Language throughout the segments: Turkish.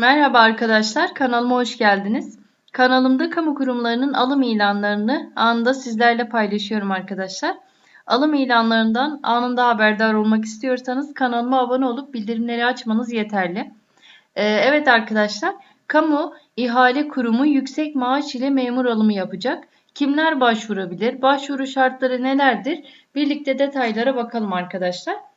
Merhaba arkadaşlar, kanalıma hoş geldiniz. Kanalımda kamu kurumlarının alım ilanlarını anında sizlerle paylaşıyorum arkadaşlar. Alım ilanlarından anında haberdar olmak istiyorsanız kanalıma abone olup bildirimleri açmanız yeterli. Ee, evet arkadaşlar, kamu ihale kurumu yüksek maaş ile memur alımı yapacak. Kimler başvurabilir? Başvuru şartları nelerdir? Birlikte detaylara bakalım arkadaşlar.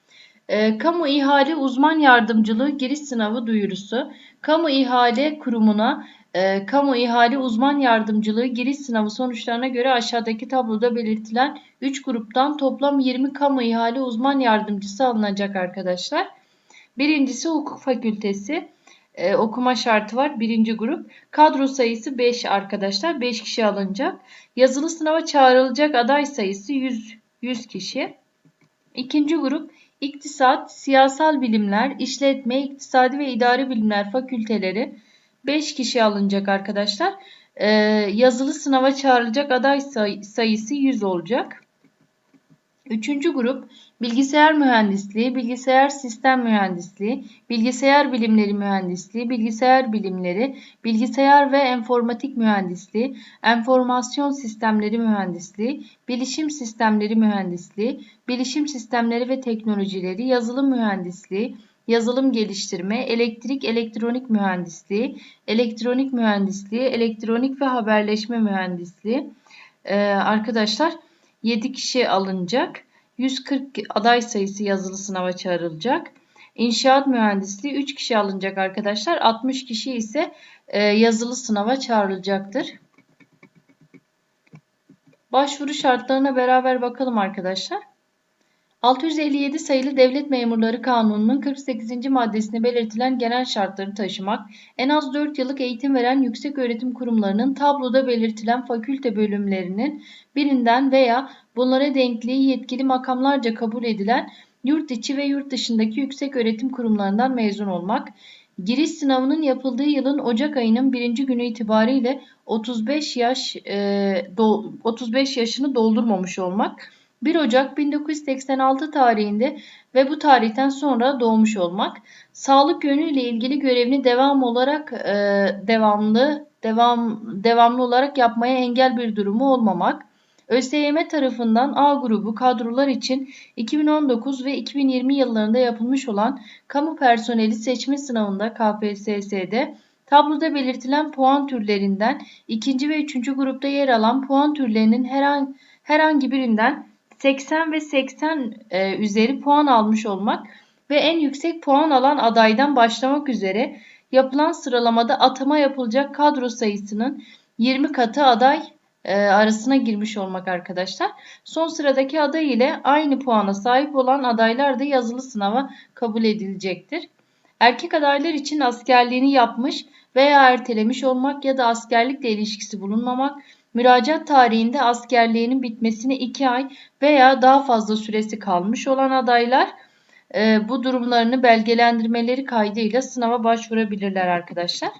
E, kamu ihale uzman yardımcılığı giriş sınavı duyurusu. Kamu ihale kurumuna e, kamu ihale uzman yardımcılığı giriş sınavı sonuçlarına göre aşağıdaki tabloda belirtilen 3 gruptan toplam 20 kamu ihale uzman yardımcısı alınacak arkadaşlar. Birincisi hukuk fakültesi. E, okuma şartı var. Birinci grup. Kadro sayısı 5 arkadaşlar. 5 kişi alınacak. Yazılı sınava çağrılacak aday sayısı 100, 100 kişi. İkinci grup İktisat, Siyasal Bilimler, İşletme, İktisadi ve İdari Bilimler fakülteleri 5 kişi alınacak arkadaşlar. Ee, yazılı sınava çağrılacak aday say sayısı 100 olacak. Üçüncü grup bilgisayar mühendisliği, bilgisayar sistem mühendisliği, bilgisayar bilimleri mühendisliği, bilgisayar bilimleri, bilgisayar ve enformatik mühendisliği, enformasyon sistemleri mühendisliği, bilişim sistemleri mühendisliği, bilişim sistemleri ve teknolojileri, yazılım mühendisliği, yazılım geliştirme, elektrik elektronik mühendisliği, elektronik mühendisliği, elektronik ve haberleşme mühendisliği. Ee, arkadaşlar 7 kişi alınacak. 140 aday sayısı yazılı sınava çağrılacak. İnşaat mühendisliği 3 kişi alınacak arkadaşlar. 60 kişi ise e, yazılı sınava çağrılacaktır. Başvuru şartlarına beraber bakalım arkadaşlar. 657 sayılı Devlet Memurları Kanunu'nun 48. maddesinde belirtilen genel şartları taşımak, en az 4 yıllık eğitim veren yüksek öğretim kurumlarının tabloda belirtilen fakülte bölümlerinin birinden veya bunlara denkliği yetkili makamlarca kabul edilen yurt içi ve yurt dışındaki yüksek öğretim kurumlarından mezun olmak, giriş sınavının yapıldığı yılın Ocak ayının birinci günü itibariyle 35 yaş e, do, 35 yaşını doldurmamış olmak, 1 Ocak 1986 tarihinde ve bu tarihten sonra doğmuş olmak, sağlık yönüyle ilgili görevini devam olarak e, devamlı devam devamlı olarak yapmaya engel bir durumu olmamak, ÖSYM tarafından A grubu kadrolar için 2019 ve 2020 yıllarında yapılmış olan kamu personeli seçme sınavında KPSS'de tabloda belirtilen puan türlerinden ikinci ve üçüncü grupta yer alan puan türlerinin herhangi, herhangi birinden 80 ve 80 e, üzeri puan almış olmak ve en yüksek puan alan adaydan başlamak üzere yapılan sıralamada atama yapılacak kadro sayısının 20 katı aday e, arasına girmiş olmak arkadaşlar. Son sıradaki aday ile aynı puana sahip olan adaylar da yazılı sınava kabul edilecektir. Erkek adaylar için askerliğini yapmış veya ertelemiş olmak ya da askerlikle ilişkisi bulunmamak, müracaat tarihinde askerliğinin bitmesine 2 ay veya daha fazla süresi kalmış olan adaylar e, bu durumlarını belgelendirmeleri kaydıyla sınava başvurabilirler arkadaşlar.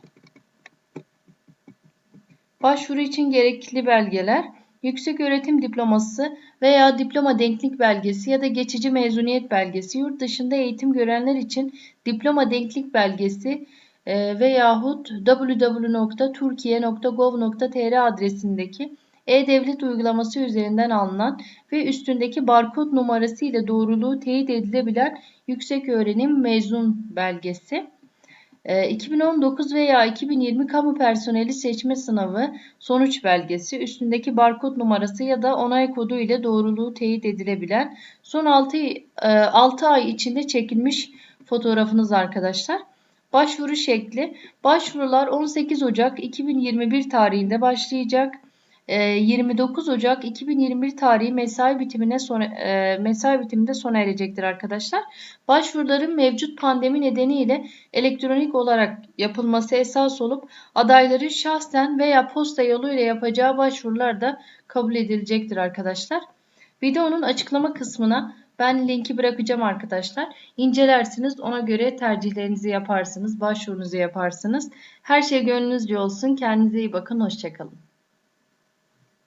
Başvuru için gerekli belgeler yüksek öğretim diploması veya diploma denklik belgesi ya da geçici mezuniyet belgesi, yurt dışında eğitim görenler için diploma denklik belgesi e, veyahut www.turkiye.gov.tr adresindeki e-Devlet uygulaması üzerinden alınan ve üstündeki barkod numarası ile doğruluğu teyit edilebilen yüksek öğrenim mezun belgesi. 2019 ee, veya 2020 kamu personeli seçme sınavı sonuç belgesi, üstündeki barkod numarası ya da onay kodu ile doğruluğu teyit edilebilen son 6, 6 e, ay içinde çekilmiş fotoğrafınız arkadaşlar. Başvuru şekli. Başvurular 18 Ocak 2021 tarihinde başlayacak. 29 ee, Ocak 2021 tarihi mesai bitimine sona, e, mesai bitiminde sona erecektir arkadaşlar. Başvuruların mevcut pandemi nedeniyle elektronik olarak yapılması esas olup adayların şahsen veya posta yoluyla yapacağı başvurular da kabul edilecektir arkadaşlar. Videonun açıklama kısmına ben linki bırakacağım arkadaşlar. İncelersiniz ona göre tercihlerinizi yaparsınız, başvurunuzu yaparsınız. Her şey gönlünüzce olsun. Kendinize iyi bakın. Hoşçakalın.